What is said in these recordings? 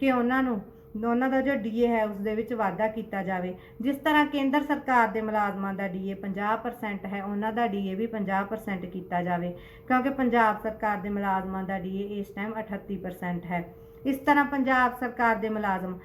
ਕਿ ਉਹਨਾਂ ਨੂੰ, ਉਹਨਾਂ ਦਾ ਜੋ ਡੀਏ ਹੈ ਉਸ ਦੇ ਵਿੱਚ ਵਾਧਾ ਕੀਤਾ ਜਾਵੇ। ਜਿਸ ਤਰ੍ਹਾਂ ਕੇਂਦਰ ਸਰਕਾਰ ਦੇ ਮੁਲਾਜ਼ਮਾਂ ਦਾ ਡੀਏ 50% ਹੈ, ਉਹਨਾਂ ਦਾ ਡੀਏ ਵੀ 50% ਕੀਤਾ ਜਾਵੇ। ਕਿਉਂਕਿ ਪੰਜਾਬ ਸਰਕਾਰ ਦੇ ਮੁਲਾਜ਼ਮਾਂ ਦਾ ਡੀਏ ਇਸ ਟਾਈਮ 38% ਹੈ। ਇਸ ਤਰ੍ਹਾਂ ਪੰਜਾਬ ਸਰਕਾਰ ਦੇ ਮੁਲਾਜ਼ਮ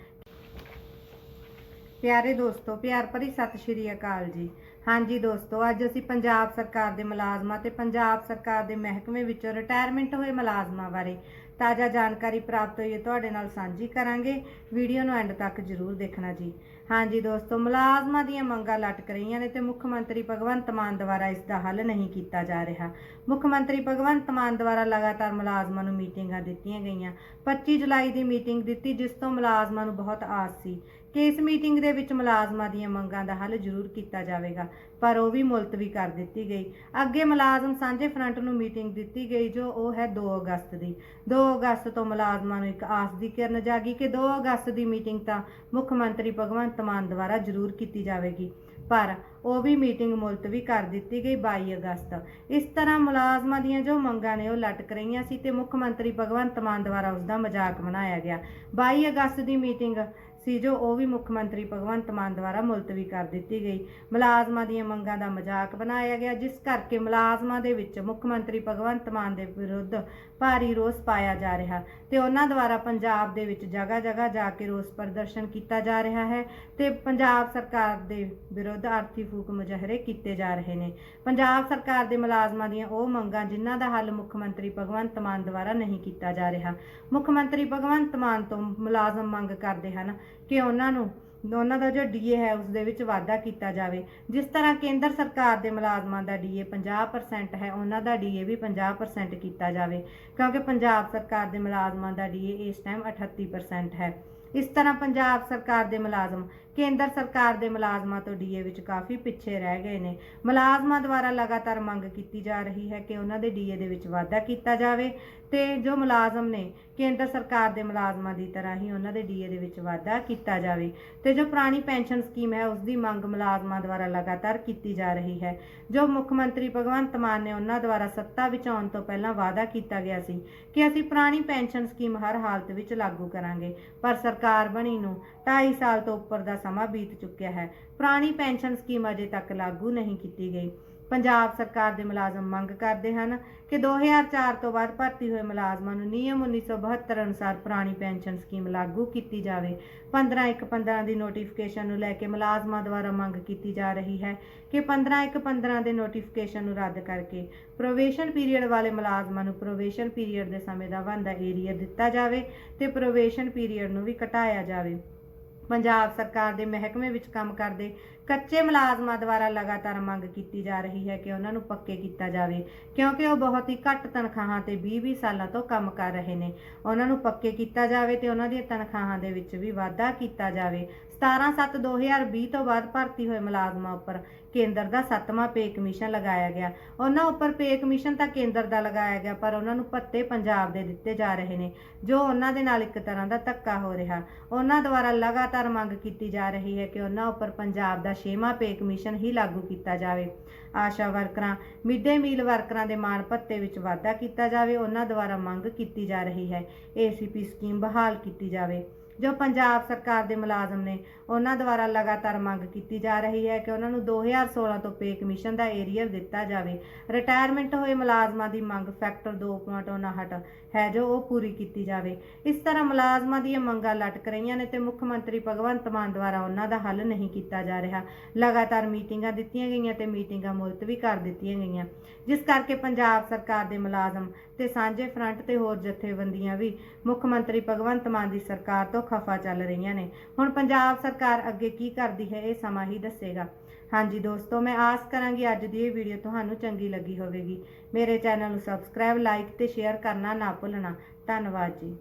ਪਿਆਰੇ ਦੋਸਤੋ, ਪਿਆਰ ਭਰੀ ਸਤਿ ਸ਼੍ਰੀ ਅਕਾਲ ਜੀ। ਹਾਂਜੀ ਦੋਸਤੋ, ਅੱਜ ਅਸੀਂ ਪੰਜਾਬ ਸਰਕਾਰ ਦੇ ਮੁਲਾਜ਼ਮਾਂ ਤੇ ਪੰਜਾਬ ਸਰਕਾਰ ਦੇ ਮਹਿਕਮੇ ਵਿੱਚੋਂ ਰਿਟਾਇਰਮੈਂਟ ਹੋਏ ਮੁਲਾਜ਼ਮਾਂ ਬਾਰੇ ਤਾਜ਼ਾ ਜਾਣਕਾਰੀ ਪ੍ਰਾਪਤ ਹੋਈ ਹੈ, ਤੁਹਾਡੇ ਨਾਲ ਸਾਂਝੀ ਕਰਾਂਗੇ। ਵੀਡੀਓ ਨੂੰ ਐਂਡ ਤੱਕ ਜ਼ਰੂਰ ਦੇਖਣਾ ਜੀ। ਹਾਂਜੀ ਦੋਸਤੋ, ਮੁਲਾਜ਼ਮਾਂ ਦੀਆਂ ਮੰਗਾਂ ਲਟਕ ਰਹੀਆਂ ਨੇ ਤੇ ਮੁੱਖ ਮੰਤਰੀ ਭਗਵੰਤ ਮਾਨ ਦੁਆਰਾ ਇਸ ਦਾ ਹੱਲ ਨਹੀਂ ਕੀਤਾ ਜਾ ਰਿਹਾ। ਮੁੱਖ ਮੰਤਰੀ ਭਗਵੰਤ ਮਾਨ ਦੁਆਰਾ ਲਗਾਤਾਰ ਮੁਲਾਜ਼ਮਾਂ ਨੂੰ ਮੀਟਿੰਗਾਂ ਦਿੱਤੀਆਂ ਗਈਆਂ। 25 ਜੁਲਾਈ ਦੀ ਮੀਟਿੰਗ ਦਿੱਤੀ, ਜਿਸ ਤੋਂ ਮੁਲਾਜ਼ਮਾਂ ਨੂੰ ਬਹੁਤ ਆਸ ਸੀ ਕਿ ਇਸ ਮੀਟਿੰਗ ਦੇ ਵਿੱਚ ਮੁਲਾਜ਼ਮਾਂ ਦੀਆਂ ਮੰਗਾਂ ਦਾ ਹੱਲ ਜ਼ਰੂਰ ਕੀਤਾ ਜਾਵੇਗਾ, ਪਰ ਉਹ ਵੀ ਮੁਲਤਵੀ ਕਰ ਦਿੱਤੀ ਗਈ। ਅੱਗੇ ਮੁਲਾਜ਼ਮ ਸਾਂਝੇ ਫਰੰਟ ਨੂੰ ਮੀਟਿੰਗ ਦਿੱਤੀ ਗਈ, ਜੋ ਉਹ ਹੈ 2 ਅਗਸਤ ਦੀ। 2 ਅਗਸਤ ਤੋਂ ਮੁਲਾਜ਼ਮਾਂ ਨੂੰ ਇੱਕ ਆਸ ਦੀ ਕਿਰਨ ਜਾਗੀ ਕਿ 2 ਅਗਸਤ ਦੀ ਮੀਟਿੰਗ ਤਾਂ ਮੁੱਖ ਮੰਤਰੀ ਭਗਵੰਤ ਮਾਨ ਦੁਆਰਾ ਜ਼ਰੂਰ ਕੀਤੀ ਜਾਵੇਗੀ, ਪਰ ਉਹ ਵੀ ਮੀਟਿੰਗ ਮੁਲਤਵੀ ਕਰ ਦਿੱਤੀ ਗਈ 22 ਅਗਸਤ। ਇਸ ਤਰ੍ਹਾਂ ਮੁਲਾਜ਼ਮਾਂ ਦੀਆਂ ਜੋ ਮੰਗਾਂ ਨੇ ਉਹ ਲਟਕ ਰਹੀਆਂ ਸੀ ਤੇ ਮੁੱਖ ਮੰਤਰੀ ਭਗਵੰਤ ਮਾਨ ਦੁਆਰਾ ਉਸ ਦਾ ਮਜ਼ਾਕ ਬਣਾਇਆ ਗਿਆ। 22 ਅਗਸਤ ਦੀ ਮੀਟਿੰਗ ਸੀ ਜੋ ਉਹ ਵੀ ਮੁੱਖ ਮੰਤਰੀ ਭਗਵੰਤ ਮਾਨ ਦੁਆਰਾ ਮੁਲਤਵੀ ਕਰ ਦਿੱਤੀ ਗਈ। ਮੁਲਾਜ਼ਮਾਂ ਦੀਆਂ ਮੰਗਾਂ ਦਾ ਮਜ਼ਾਕ ਬਣਾਇਆ ਗਿਆ, ਜਿਸ ਕਰਕੇ ਮੁਲਾਜ਼ਮਾਂ ਦੇ ਵਿੱਚ ਮੁੱਖ ਮੰਤਰੀ ਭਗਵੰਤ ਮਾਨ ਦੇ ਵਿਰੁੱਧ ਭਾਰੀ ਰੋਸ ਪਾਇਆ ਜਾ ਰਿਹਾ ਤੇ ਉਹਨਾਂ ਦੁਆਰਾ ਪੰਜਾਬ ਦੇ ਵਿੱਚ ਜਗ੍ਹਾ ਜਗ੍ਹਾ ਜਾ ਕੇ ਰੋਸ ਪ੍ਰਦਰਸ਼ਨ ਕੀਤਾ ਜਾ ਰਿਹਾ ਹੈ ਤੇ ਪੰਜਾਬ ਸਰਕਾਰ ਦੇ ਵਿਰੁੱਧ ਆਰਥੀ ਫੂਕ ਮੁਜ਼ਾਹਰੇ ਕੀਤੇ ਜਾ ਰਹੇ ਨੇ। ਪੰਜਾਬ ਸਰਕਾਰ ਦੇ ਮੁਲਾਜ਼ਮਾਂ ਦੀਆਂ ਉਹ ਮੰਗਾਂ ਜਿਨ੍ਹਾਂ ਦਾ ਹੱਲ ਮੁੱਖ ਮੰਤਰੀ ਭਗਵੰਤ ਮਾਨ ਦੁਆਰਾ ਨਹੀਂ ਕੀਤਾ ਜਾ ਰਿਹਾ। ਮੁੱਖ ਮੰਤਰੀ ਭਗਵੰਤ ਮਾਨ ਤੋਂ ਮੁਲਾਜ਼ਮ ਮੰਗ ਕਰਦੇ ਹਨ ਕਿ ਉਹਨਾਂ ਨੂੰ, ਉਹਨਾਂ ਦਾ ਜੋ ਡੀਏ ਹੈ ਉਸ ਦੇ ਵਿੱਚ ਵਾਧਾ ਕੀਤਾ ਜਾਵੇ। ਜਿਸ ਤਰ੍ਹਾਂ ਕੇਂਦਰ ਸਰਕਾਰ ਦੇ ਮੁਲਾਜ਼ਮਾਂ ਦਾ ਡੀਏ 50% ਹੈ, ਉਹਨਾਂ ਦਾ ਡੀਏ ਵੀ 50% ਕੀਤਾ ਜਾਵੇ। ਕਿਉਂਕਿ ਪੰਜਾਬ ਸਰਕਾਰ ਦੇ ਮੁਲਾਜ਼ਮਾਂ ਦਾ ਡੀਏ ਇਸ ਟਾਈਮ 38% ਹੈ। ਇਸ ਤਰ੍ਹਾਂ ਪੰਜਾਬ ਸਰਕਾਰ ਦੇ ਮੁਲਾਜ਼ਮ, ਕੇਂਦਰ ਸਰਕਾਰ ਦੇ ਮੁਲਾਜ਼ਮਾਂ ਤੋਂ ਡੀਏ ਵਿੱਚ ਕਾਫੀ ਪਿੱਛੇ ਰਹਿ ਗਏ ਨੇ। ਮੁਲਾਜ਼ਮਾਂ ਦੁਆਰਾ ਲਗਾਤਾਰ ਮੰਗ ਕੀਤੀ ਜਾ ਰਹੀ ਹੈ ਕਿ ਉਹਨਾਂ ਦੇ ਡੀਏ ਦੇ ਵਿੱਚ ਵਾਧਾ ਕੀਤਾ ਜਾਵੇ ਤੇ ਜੋ ਮੁਲਾਜ਼ਮ ਨੇ, ਕੇਂਦਰ ਸਰਕਾਰ ਦੇ ਮੁਲਾਜ਼ਮਾਂ ਦੀ ਤਰ੍ਹਾਂ ਹੀ ਉਹਨਾਂ ਦੇ ਡੀਏ ਦੇ ਵਿੱਚ ਵਾਧਾ ਕੀਤਾ ਜਾਵੇ ਤੇ ਜੋ ਪੁਰਾਣੀ ਪੈਨਸ਼ਨ ਸਕੀਮ ਹੈ ਉਸ ਦੀ ਮੰਗ ਮੁਲਾਜ਼ਮਾਂ ਦੁਆਰਾ ਲਗਾਤਾਰ ਕੀਤੀ ਜਾ ਰਹੀ ਹੈ। ਜੋ ਮੁੱਖ ਮੰਤਰੀ ਭਗਵੰਤ ਮਾਨ ਨੇ ਉਹਨਾਂ ਦੁਆਰਾ ਸੱਤਾ ਵਿੱਚ ਆਉਣ ਤੋਂ ਪਹਿਲਾਂ ਵਾਅਦਾ ਕੀਤਾ ਗਿਆ ਸੀ ਕਿ ਅਸੀਂ ਪੁਰਾਣੀ ਪੈਨਸ਼ਨ ਸਕੀਮ ਹਰ ਹਾਲਤ ਵਿੱਚ ਲਾਗੂ ਕਰਾਂਗੇ, ਪਰ ਸਰਕਾਰ ਸਰਕਾਰ ਬਣੀ ਨੂੰ 2.5 ਸਾਲ ਤੋਂ ਉੱਪਰ ਦਾ ਸਮਾਂ ਬੀਤ ਚੁੱਕਿਆ ਹੈ। ਪੁਰਾਣੀ ਪੈਨਸ਼ਨ ਸਕੀਮ ਅਜੇ ਤੱਕ ਲਾਗੂ ਨਹੀਂ ਕੀਤੀ ਗਈ। ਪੰਜਾਬ ਸਰਕਾਰ ਦੇ ਮੁਲਾਜ਼ਮ ਮੰਗ ਕਰਦੇ ਹਨ ਕਿ 2004 ਤੋਂ ਬਾਅਦ ਭਰਤੀ ਹੋਏ ਮੁਲਾਜ਼ਮਾਂ ਨੂੰ ਨਿਯਮ 1972 ਅਨੁਸਾਰ ਪੁਰਾਣੀ ਪੈਨਸ਼ਨ ਸਕੀਮ ਲਾਗੂ ਕੀਤੀ ਜਾਵੇ। 15/1/15 ਦੀ ਨੋਟੀਫਿਕੇਸ਼ਨ ਨੂੰ ਲੈ ਕੇ ਮੁਲਾਜ਼ਮਾਂ ਦੁਆਰਾ ਮੰਗ ਕੀਤੀ ਜਾ ਰਹੀ ਹੈ ਕਿ 15/1/15 ਦੇ ਨੋਟੀਫਿਕੇਸ਼ਨ ਨੂੰ ਰੱਦ ਕਰਕੇ ਪ੍ਰੋਵੇਸ਼ਨ ਪੀਰੀਅਡ ਵਾਲੇ ਮੁਲਾਜ਼ਮਾਂ ਨੂੰ ਪ੍ਰੋਵੇਸ਼ਨ ਪੀਰੀਅਡ ਦੇ ਸਮੇਂ ਦਾ ਬਣਦਾ ਏਰੀਆ ਦਿੱਤਾ ਜਾਵੇ ਤੇ ਪ੍ਰੋਵੇਸ਼ਨ ਪੀਰੀਅਡ ਨੂੰ ਵੀ ਘਟਾਇਆ ਜਾਵੇ। ਪੰਜਾਬ ਸਰਕਾਰ ਦੇ ਮਹਿਕਮੇ ਵਿੱਚ ਕੰਮ ਕਰਦੇ ਕੱਚੇ ਮੁਲਾਜ਼ਮਾਂ ਦੁਆਰਾ ਲਗਾਤਾਰ ਮੰਗ ਕੀਤੀ ਜਾ ਰਹੀ ਹੈ ਕਿ ਉਹਨਾਂ ਨੂੰ ਪੱਕੇ ਕੀਤਾ ਜਾਵੇ, ਕਿਉਂਕਿ ਉਹ ਬਹੁਤ ਹੀ ਘੱਟ ਤਨਖਾਹਾਂ ਤੇ 20-20 ਸਾਲਾਂ ਤੋਂ ਕੰਮ ਕਰ ਰਹੇ ਨੇ। ਉਹਨਾਂ ਨੂੰ ਪੱਕੇ ਕੀਤਾ ਜਾਵੇ ਤੇ ਉਹਨਾਂ ਦੀਆਂ ਤਨਖਾਹਾਂ ਦੇ ਵਿੱਚ ਵੀ ਵਾਧਾ ਕੀਤਾ ਜਾਵੇ। 17/7/2020 ਤੋਂ ਬਾਅਦ ਭਰਤੀ ਹੋਏ ਮੁਲਾਜ਼ਮਾਂ ਉੱਪਰ ਕੇਂਦਰ ਦਾ ਸੱਤਵਾਂ ਪੇ ਕਮਿਸ਼ਨ ਲਗਾਇਆ ਗਿਆ। ਉਹਨਾਂ ਉੱਪਰ ਪੇ ਕਮਿਸ਼ਨ ਤਾਂ ਕੇਂਦਰ ਦਾ ਲਗਾਇਆ ਗਿਆ, ਪਰ ਉਹਨਾਂ ਨੂੰ ਭੱਤੇ ਪੰਜਾਬ ਦੇ ਦਿੱਤੇ ਜਾ ਰਹੇ ਨੇ, ਜੋ ਉਹਨਾਂ ਦੇ ਨਾਲ ਇੱਕ ਤਰ੍ਹਾਂ ਦਾ ਧੱਕਾ ਹੋ ਰਿਹਾ। ਉਹਨਾਂ ਦੁਆਰਾ ਲਗਾਤਾਰ ਮੰਗ ਕੀਤੀ ਜਾ ਰਹੀ ਹੈ ਕਿ ਉਹਨਾਂ ਉੱਪਰ ਪੰਜਾਬ ਦਾ ਛੇਵਾਂ ਪੇ ਕਮਿਸ਼ਨ ਹੀ ਲਾਗੂ ਕੀਤਾ ਜਾਵੇ। ਆਸ਼ਾ ਵਰਕਰਾਂ, ਮਿਡ ਡੇ ਮੀਲ ਵਰਕਰਾਂ ਦੇ ਮਾਣ ਭੱਤੇ ਵਿੱਚ ਵਾਧਾ ਕੀਤਾ ਜਾਵੇ। ਉਹਨਾਂ ਦੁਆਰਾ ਮੰਗ ਕੀਤੀ ਜਾ ਰਹੀ ਹੈ। ਏਸੀਪੀ ਸਕੀਮ ਬਹਾਲ ਕੀਤੀ ਜਾਵੇ। ਜੋ ਪੰਜਾਬ ਸਰਕਾਰ ਦੇ ਮੁਲਾਜ਼ਮ ਨੇ, ਉਹਨਾਂ ਦੁਆਰਾ ਲਗਾਤਾਰ ਮੰਗ ਕੀਤੀ ਜਾ ਰਹੀ ਹੈ ਕਿ ਉਹਨਾਂ ਨੂੰ 2016 ਤੋਂ ਪੇ ਕਮਿਸ਼ਨ ਦਾ ਏਰੀਅਰ ਦਿੱਤਾ ਜਾਵੇ। ਰਿਟਾਇਰਮੈਂਟ ਹੋਏ ਮੁਲਾਜ਼ਮਾਂ ਦੀ ਮੰਗ ਫੈਕਟਰ 2.59 ਹੈ ਜੋ ਉਹ ਪੂਰੀ ਕੀਤੀ ਜਾਵੇ। ਇਸ ਤਰ੍ਹਾਂ ਮੁਲਾਜ਼ਮਾਂ ਦੀਆਂ ਮੰਗਾਂ ਲਟਕ ਰਹੀਆਂ ਨੇ ਤੇ ਮੁੱਖ ਮੰਤਰੀ ਭਗਵੰਤ ਮਾਨ ਦੁਆਰਾ ਉਹਨਾਂ ਦਾ ਹੱਲ ਨਹੀਂ ਕੀਤਾ ਜਾ ਰਿਹਾ। ਲਗਾਤਾਰ ਮੀਟਿੰਗਾਂ ਦਿੱਤੀਆਂ ਗਈਆਂ ਤੇ ਮੀਟਿੰਗਾਂ ਮੁਲਤਵੀ ਕਰ ਦਿੱਤੀਆਂ ਗਈਆਂ। ਜਿਸ ਕਰਕੇ ਪੰਜਾਬ ਸਰਕਾਰ ਦੇ ਮੁਲਾਜ਼ਮ ਤੇ ਸਾਂਝੇ ਫਰੰਟ ਤੇ ਹੋਰ ਜਥੇਬੰਦੀਆਂ ਵੀ ਮੁੱਖ ਮੰਤਰੀ ਭਗਵੰਤ ਮਾਨ ਦੀ ਸਰਕਾਰ ਤੋਂ ਖਫਾ ਚੱਲ ਰਹੀਆਂ ਨੇ। ਹੁਣ ਪੰਜਾਬ ਸਰਕਾਰ ਅੱਗੇ ਕੀ ਕਰਦੀ ਹੈ ਇਹ ਸਮਾਂ ਹੀ ਦੱਸੇਗਾ। ਹਾਂਜੀ ਦੋਸਤੋ, ਮੈਂ ਆਸ ਕਰਾਂਗੀ ਅੱਜ ਦੀ ਇਹ ਵੀਡੀਓ ਤੁਹਾਨੂੰ ਚੰਗੀ ਲੱਗੀ ਹੋਵੇਗੀ। ਮੇਰੇ ਚੈਨਲ ਨੂੰ ਸਬਸਕ੍ਰਾਈਬ, ਲਾਈਕ ਤੇ ਸ਼ੇਅਰ ਕਰਨਾ ਨਾ ਭੁੱਲਣਾ। ਧੰਨਵਾਦ ਜੀ।